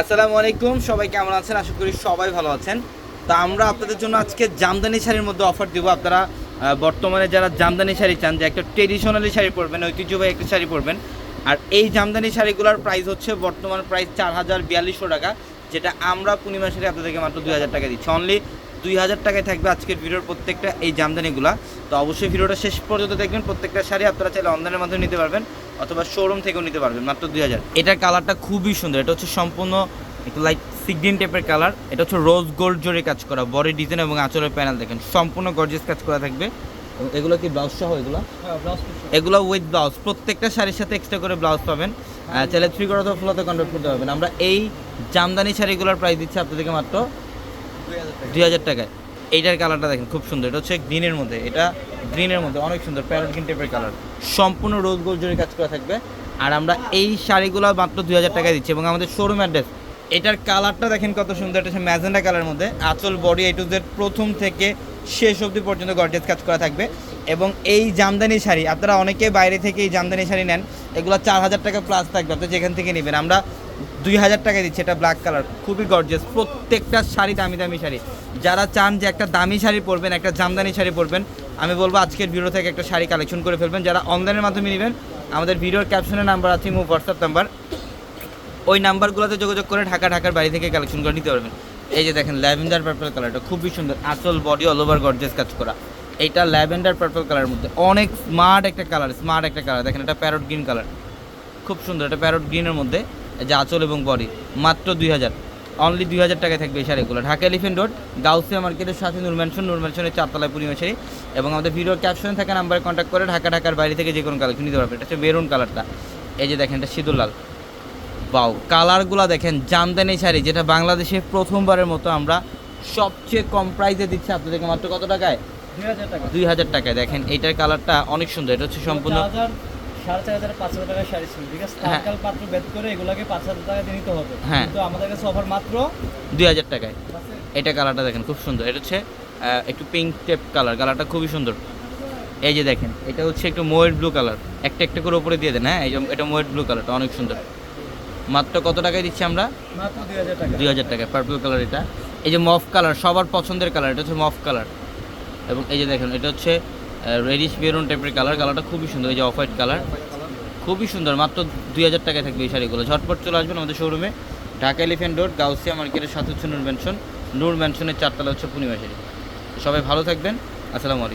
আসসালামু আলাইকুম, সবাই কেমন আছেন? আশা করি সবাই ভালো আছেন। তা আমরা আপনাদের জন্য আজকে জামদানি শাড়ির মধ্যে অফার দিব। আপনারা বর্তমানে যারা জামদানি শাড়ি চান, যে একটা ট্রেডিশনালি শাড়ি পরবেন, ঐতিহ্যবাহী একটা শাড়ি পরবেন, আর এই জামদানি শাড়িগুলোর প্রাইস হচ্ছে বর্তমান প্রাইস চার হাজার বিয়াল্লিশশো টাকা, যেটা আমরা পূর্ণিমা শাড়ি আপনাদেরকে মাত্র দুই হাজার টাকা দিচ্ছি। অনলি দুই হাজার টাকায় থাকবে আজকের ভিডিওর প্রত্যেকটা এই জামদানিগুলা। তো অবশ্যই ভিডিওটা শেষ পর্যন্ত দেখবেন প্রত্যেকটা শাড়ি আপনারা চাইলে অনলাইনের মাধ্যমে নিতে পারবেন অথবা শোরুম থেকেও নিতে পারবেন মাত্র দুই হাজার। এটার কালারটা খুবই সুন্দর এটা হচ্ছে সম্পূর্ণ একটু লাইট সিগ্রিন টাইপের কালার এটা হচ্ছে রোজ গোল্ড জোরে কাজ করা বডি ডিজাইন এবং আঁচলের প্যানেল দেখেন সম্পূর্ণ গর্জেস কাজ করা থাকবে। এবং এগুলো কি ব্লাউজ সহ এগুলো? এগুলো উইথ ব্লাউজ প্রত্যেকটা শাড়ির সাথে এক্সট্রা করে ব্লাউজ পাবেন। আহ, চাইলে থ্রি করে অথবা ফ্লোতে কনভার্ট করতে পারবেন। আমরা এই জামদানি শাড়িগুলোর প্রাইস দিচ্ছি আপনাদেরকে মাত্র দুই হাজার টাকায়। এইটার কালারটা দেখেন, খুব সুন্দর। এটা হচ্ছে গ্রিনের মধ্যে। এটা গ্রিনের মধ্যে, অনেক সুন্দর প্যারট গ্রিন টাইপের কালার। সম্পূর্ণ রোজ গোল্ড জরি কাজ করা থাকবে। আর আমরা এই শাড়িগুলো মাত্র দুই হাজার টাকায় দিচ্ছি। এবং আমাদের শোরুম অ্যাড্রেস এটার কালারটা দেখেন কত সুন্দর। এটা হচ্ছে ম্যাজেন্ডা কালারের মধ্যে। আঁচল বডি এ টু জেড প্রথম থেকে শেষ অবধি পর্যন্ত গর্জেস কাজ করা থাকবে। এবং এই জামদানি শাড়ি, আপনারা অনেকে বাইরে থেকে এই জামদানি শাড়ি নেন, এগুলো চার হাজার টাকা প্লাস থাকবে। আপনি যেখান থেকে নেবেন। আমরা দুই হাজার টাকা দিচ্ছে, এটা ব্ল্যাক কালার খুবই গর্জিয়াস প্রত্যেকটা শাড়ি দামি দামি শাড়ি। যারা চান যে একটা দামি শাড়ি পরবেন, একটা জামদানি শাড়ি পরবেন, আমি বলব আজকের ভিডিও থেকে একটা শাড়ি কালেকশন করে ফেলবেন। যারা অনলাইনের মাধ্যমে নেবেন, আমাদের ভিডিওর ক্যাপশনের নাম্বার আছে মো হোয়াটসঅ্যাপ নাম্বার ওই নাম্বারগুলোতে যোগাযোগ করে ঢাকা, ঢাকার বাড়ি থেকে কালেকশন করে নিতে পারবেন। এই যে দেখেন, ল্যাভেন্ডার পার্পল কালারটা খুবই সুন্দর। আসল বডি অল ওভার গর্জেস কাজ করা। এইটা ল্যাভেন্ডার পার্পল কালারের মধ্যে অনেক স্মার্ট একটা কালার স্মার্ট একটা কালার দেখেন, এটা প্যারট গ্রিন কালার খুব সুন্দর, এটা প্যারট গ্রিনের মধ্যে। যে আঁচল এবং বডি মাত্র দুই হাজার। অনলি দুই হাজার টাকায় থাকবে এই শাড়িগুলো। ঢাকা এলিফেন্ট রোড গাউসিয়া মার্কেটের সাথে নূর ম্যানশন নূর চারতলায় পূর্ণিমা শাড়ি এবং আমাদের ভিডিওর ক্যাপশনে থাকা নাম্বারে কন্ট্যাক্ট করে ঢাকা ঢাকার বাইরে থেকে যে কোনো কালেকশন নিতে পারবে। এটা হচ্ছে মেরুন কালারটা এই যে দেখেন এটা সিঁদুর লাল। বাউ কালারগুলো দেখেন জামদানি শাড়ি যেটা বাংলাদেশে প্রথমবারের মতো আমরা সবচেয়ে কম প্রাইসে দিচ্ছি আপনাদেরকে মাত্র কত টাকায়? দুই হাজার টাকায়। দেখেন এইটার কালারটা অনেক সুন্দর। এটা হচ্ছে সম্পূর্ণ সাড়ে চার হাজার পাঁচ হাজার টাকার শাড়ি ছিল ঠিক আছে? হ্যাঁ। তাৎকাল পাত্র বেদ করে এগুলোকে পাঁচ হাজার টাকা দিয়ে নিতে হবে। হ্যাঁ। কিন্তু আমাদের কাছে অফার মাত্র দুই হাজার টাকায়। এটা কালারটা দেখেন খুব সুন্দর। এটা হচ্ছে একটু পিঙ্ক টেপ কালার কালারটা খুবই সুন্দর। এই যে দেখেন এটা হচ্ছে একটু ব্লু কালার একটা একটা করে উপরে দিয়ে দেন হ্যাঁ? এই যে এটা ব্লু কালারটা অনেক সুন্দর। মাত্র কত টাকায় দিচ্ছি আমরা? মাত্র দুই হাজার টাকা। পার্পল কালার এটা। এই যে মফ কালার সবার পছন্দের কালার এটা হচ্ছে মফ কালার এবং এই যে দেখেন এটা হচ্ছে রেডিশ বেরুন টাইপের কালার কালারটা খুবই সুন্দর, এই যে অফ হোয়াইট কালার খুবই সুন্দর, মাত্র দুই হাজার টাকায় থাকবে এই শাড়িগুলো। ঝটপট চলে আসবেন আমাদের শোরুমে ঢাকা এলিফেন্ট রোড গাউসিয়া মার্কেটের সাথে হচ্ছে নূর ম্যানশন নূর ম্যানশনের চারতলা হচ্ছে পূর্ণিমা শাড়ি। সবাই ভালো থাকবেন। আসসালামু আলাইকুম।